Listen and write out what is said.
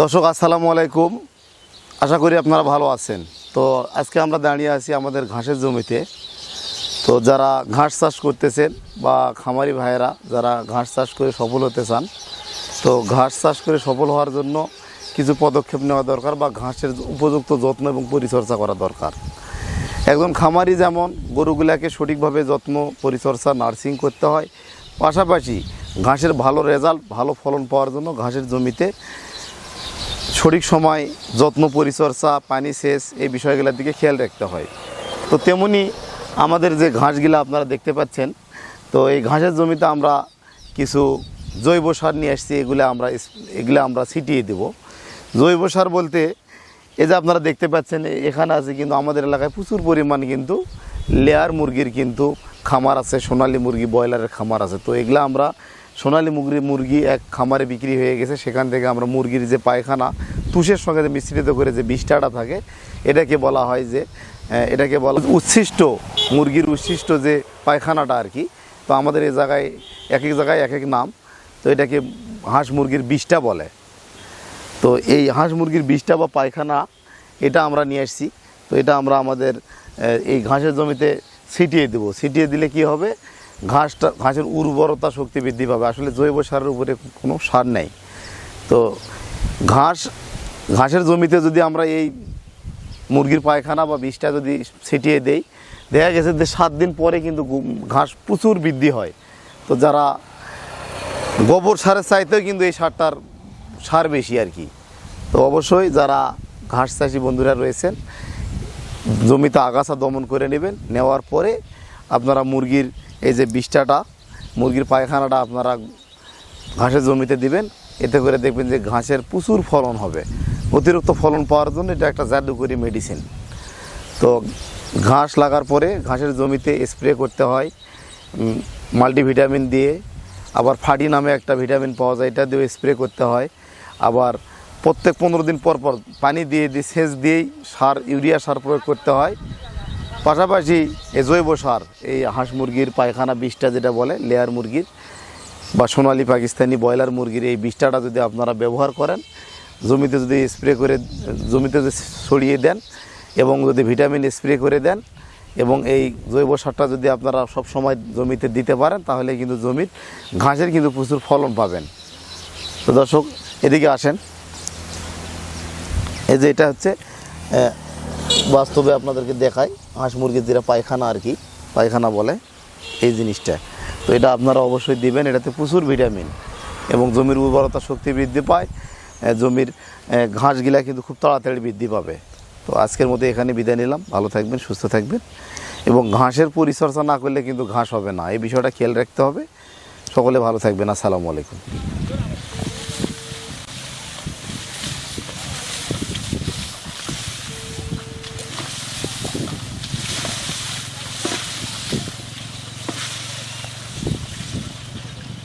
দর্শক, আসসালামু আলাইকুম। আশা করি আপনারা ভালো আছেন। তো আজকে আমরা দাঁড়িয়ে আছি আমাদের ঘাসের জমিতে। তো যারা ঘাস চাষ করতেছেন বা খামারি ভাইয়েরা, যারা ঘাস চাষ করে সফল হতে চান, তো ঘাস চাষ করে সফল হওয়ার জন্য কিছু পদক্ষেপ নেওয়া দরকার বা ঘাসের উপযুক্ত যত্ন এবং পরিচর্যা করা দরকার। একজন খামারি যেমন, গরুগুলাকে সঠিকভাবে যত্ন, পরিচর্যা, নার্সিং করতে হয়। পাশাপাশি ঘাসের ভালো রেজাল্ট, ভালো ফলন পাওয়ার জন্য ঘাসের জমিতে সঠিক সময়, যত্ন, পরিচর্যা, পানি সেচ এই বিষয়গুলোর দিকে খেয়াল রাখতে হয়। তো তেমনি আমাদের যে ঘাসগুলো আপনারা দেখতে পাচ্ছেন, তো এই ঘাসের জমিতে আমরা কিছু জৈব সার নিয়ে আসছি, এগুলো আমরা এগুলো আমরা ছিটিয়ে দেব। জৈব সার বলতে এই যে আপনারা দেখতে পাচ্ছেন, এখানে আছে কিন্তু আমাদের এলাকায় প্রচুর পরিমাণ কিন্তু লেয়ার মুরগির কিন্তু খামার আছে, সোনালী মুরগি, ব্রয়লারের খামার আছে। তো এগুলো আমরা সোনালী মুরগি মুরগি এক খামারে বিক্রি হয়ে গেছে, সেখান থেকে আমরা মুরগির যে পায়খানা তুষের সঙ্গে মিশ্রিত করে যে বিষ্ঠাটা থাকে, এটাকে বলা হয় যে এটাকে বলা উচ্ছিষ্ট, মুরগির উচ্ছিষ্ট যে পায়খানাটা আর কি, তো আমাদের এই জায়গায় এক এক জায়গায় এক এক নাম, তো এটাকে হাঁস মুরগির বিষটা বলে। তো এই হাঁস মুরগির বিষটা বা পায়খানা, এটা আমরা নিয়ে আসছি, তো এটা আমরা আমাদের এই ঘাসের জমিতে ছিটিয়ে দেবো। ছিটিয়ে দিলে কি হবে? ঘাসটা, ঘাসের উর্বরতা শক্তি বৃদ্ধি পাবে। আসলে জৈব সারের উপরে কোনো সার নেই। তো ঘাস ঘাসের জমিতে যদি আমরা এই মুরগির পায়খানা বা বিষটা যদি ছিটিয়ে দেই, দেখা গেছে যে সাত দিন পরে কিন্তু ঘাস প্রচুর বৃদ্ধি হয়। তো যারা গোবর সারের চাইতেও কিন্তু এই সারটার সার বেশি আর কি। তো অবশ্যই যারা ঘাস চাষি বন্ধুরা রয়েছেন, জমিতে আগাছা দমন করে নেবেন। নেওয়ার পরে আপনারা মুরগির এই যে বিষ্ঠাটা মুরগির পায়খানাটা আপনারা ঘাসের জমিতে দিবেন। এতে করে দেখবেন যে ঘাসের প্রচুর ফলন হবে। অতিরিক্ত ফলন পাওয়ার জন্য এটা একটা জাদুকরি মেডিসিন তো ঘাস লাগার পরে ঘাসের জমিতে স্প্রে করতে হয় মাল্টিভিটামিন দিয়ে। আবার ফাডি নামে একটা ভিটামিন পাওয়া যায়, এটা দিয়ে স্প্রে করতে হয়। আবার প্রত্যেক পনেরো দিন পর পর পানি দিয়ে দিয়ে, সেচ দিয়েই সার, ইউরিয়া সার প্রয়োগ করতে হয়। পাশাপাশি এই জৈব সার, এই হাঁস মুরগির পায়খানা বিষটা যেটা বলে লেয়ার মুরগির, বা সোনালি পাকিস্তানি ব্রয়লার মুরগির এই বিষটাটা যদি আপনারা ব্যবহার করেন জমিতে যদি স্প্রে করে, জমিতে যদি ছড়িয়ে দেন এবং যদি ভিটামিন স্প্রে করে দেন এবং এই জৈব সারটা যদি আপনারা সব সময় জমিতে দিতে পারেন, তাহলে কিন্তু জমির ঘাসের কিন্তু প্রচুর ফলন পাবেন। তো দর্শক, এদিকে আসেন। এই যে এটা হচ্ছে বাস্তবে আপনাদেরকে দেখায় হাঁস মুরগির যেটা পায়খানা আর কি, পায়খানা বলে এই জিনিসটা। তো এটা আপনারা অবশ্যই দিবেন, এটাতে প্রচুর ভিটামিন এবং জমির উর্বরতা শক্তি বৃদ্ধি পায়। জমির ঘাসগুলা কিন্তু খুব তাড়াতাড়ি বৃদ্ধি পাবে। তো আজকের মতো এখানে বিদায় নিলাম। ভালো থাকবেন, সুস্থ থাকবেন। এবং ঘাসের পরিচর্যা না করলে কিন্তু ঘাস হবে না। এই বিষয়টা খেয়াল রাখতে হবে। সকলে ভালো থাকবেন। আসসালামু আলাইকুম।